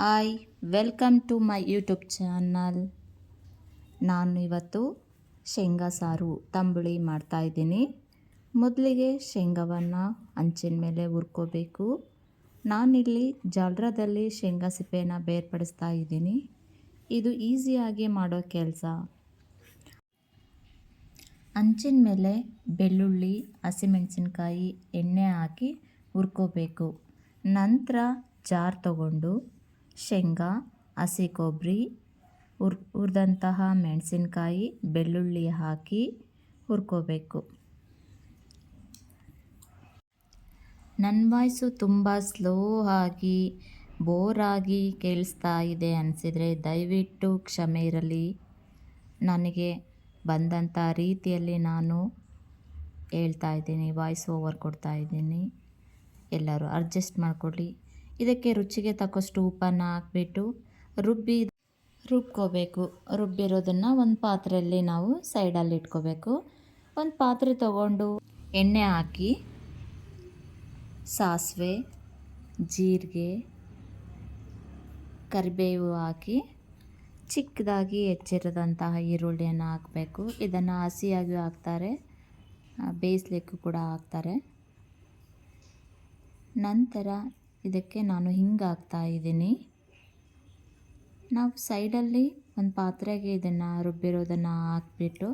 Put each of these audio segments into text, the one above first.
Hi welcome to my YouTube channel ನಾನು ಇವತ್ತು ಶೇಂಗಾ ಸಾರು ತಂಬುಳಿ ಮಾಡ್ತಾಯಿದ್ದೀನಿ ಮೊದಲಿಗೆ ಶೇಂಗಾವನ್ನು ಹಂಚಿನ ಮೇಲೆ ಹುರ್ಕೋಬೇಕು. ನಾನಿಲ್ಲಿ ಜಾಲ್ರದಲ್ಲಿ ಶೇಂಗಾ ಸಿಪ್ಪೆನ ಬೇರ್ಪಡಿಸ್ತಾ ಇದ್ದೀನಿ. ಇದು ಈಸಿಯಾಗಿ ಮಾಡೋ ಕೆಲಸ. ಹಂಚಿನ ಮೇಲೆ ಬೆಳ್ಳುಳ್ಳಿ, ಹಸಿಮೆಣಸಿನ್ಕಾಯಿ, ಎಣ್ಣೆ ಹಾಕಿ ಹುರ್ಕೋಬೇಕು. ನಂತರ ಜಾರ್ ತಗೊಂಡು ಶೇಂಗಾ, ಹಸಿ ಕೊಬ್ಬರಿ ಹುರ್ ಹುರಿದಂತಹ ಮೆಣಸಿನ್ಕಾಯಿ, ಬೆಳ್ಳುಳ್ಳಿ ಹಾಕಿ ಹುರ್ಕೋಬೇಕು. ನನ್ನ ವಾಯ್ಸು ತುಂಬ ಸ್ಲೋ ಆಗಿ, ಬೋರಾಗಿ ಕೇಳಿಸ್ತಾ ಇದೆ ಅನಿಸಿದರೆ ದಯವಿಟ್ಟು ಕ್ಷಮೆ ಇರಲಿ. ನನಗೆ ಬಂದಂಥ ರೀತಿಯಲ್ಲಿ ನಾನು ಹೇಳ್ತಾ ಇದ್ದೀನಿ, ವಾಯ್ಸ್ ಓವರ್ ಕೊಡ್ತಾ ಇದ್ದೀನಿ. ಎಲ್ಲರೂ ಅಡ್ಜಸ್ಟ್ ಮಾಡಿಕೊಳ್ಳಿ. ಇದಕ್ಕೆ ರುಚಿಗೆ ತಕ್ಕಷ್ಟು ಉಪ್ಪನ್ನು ಹಾಕ್ಬಿಟ್ಟು ರುಬ್ಬಿ ರುಬ್ಕೋಬೇಕು. ರುಬ್ಬಿರೋದನ್ನು ಒಂದು ಪಾತ್ರೆಯಲ್ಲಿ ನಾವು ಸೈಡಲ್ಲಿ ಇಟ್ಕೋಬೇಕು. ಒಂದು ಪಾತ್ರೆ ತಗೊಂಡು ಎಣ್ಣೆ ಹಾಕಿ, ಸಾಸಿವೆ, ಜೀರಿಗೆ, ಕರಿಬೇವು ಹಾಕಿ ಚಿಕ್ಕದಾಗಿ ಹೆಚ್ಚಿರೋದಂತಹ ಈರುಳ್ಳಿಯನ್ನು ಹಾಕಬೇಕು. ಇದನ್ನು ಹಸಿಯಾಗಿಯೂ ಹಾಕ್ತಾರೆ ಬೇಯಿಸ್ಲಿಕ್ಕೂ ಕೂಡ ಹಾಕ್ತಾರೆ. ನಂತರ ಇದಕ್ಕೆ ನಾನು ಹಿಂಗೆ ಹಾಕ್ತಾ ಇದ್ದೀನಿ. ನಾವು ಸೈಡಲ್ಲಿ ಒಂದು ಪಾತ್ರೆಗೆ ಇದನ್ನು ರುಬ್ಬಿರೋದನ್ನು ಹಾಕ್ಬಿಟ್ಟು,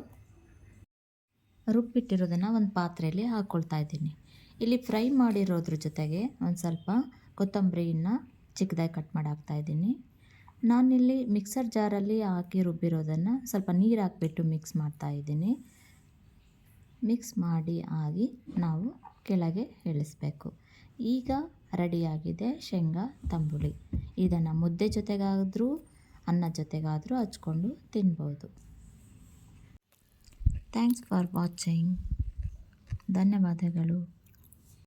ರುಬ್ಬಿಟ್ಟಿರೋದನ್ನು ಒಂದು ಪಾತ್ರೆಯಲ್ಲಿ ಹಾಕ್ಕೊಳ್ತಾ ಇದ್ದೀನಿ. ಇಲ್ಲಿ ಫ್ರೈ ಮಾಡಿರೋದ್ರ ಜೊತೆಗೆ ಒಂದು ಸ್ವಲ್ಪ ಕೊತ್ತಂಬರಿಯನ್ನು ಚಿಕ್ಕದಾಗಿ ಕಟ್ ಮಾಡಿ ಹಾಕ್ತಾ ಇದ್ದೀನಿ. ನಾನಿಲ್ಲಿ ಮಿಕ್ಸರ್ ಜಾರಲ್ಲಿ ಹಾಕಿ ರುಬ್ಬಿರೋದನ್ನು ಸ್ವಲ್ಪ ನೀರು ಹಾಕ್ಬಿಟ್ಟು ಮಿಕ್ಸ್ ಮಾಡ್ತಾ ಇದ್ದೀನಿ. ಮಿಕ್ಸ್ ಮಾಡಿ ಆಗಿ ನಾವು ಕೆಳಗೆ ಇಳಿಸ್ಬೇಕು ಈಗ ರೆಡಿಯಾಗಿದೆ ಶೇಂಗಾ ತಂಬುಳಿ. ಇದನ್ನು ಮುದ್ದೆ ಜೊತೆಗಾದರೂ, ಅನ್ನ ಜೊತೆಗಾದರೂ ಹಚ್ಕೊಂಡು ತಿನ್ಬೋದು. ಥ್ಯಾಂಕ್ಸ್ ಫಾರ್ ವಾಚಿಂಗ್ ಧನ್ಯವಾದಗಳು.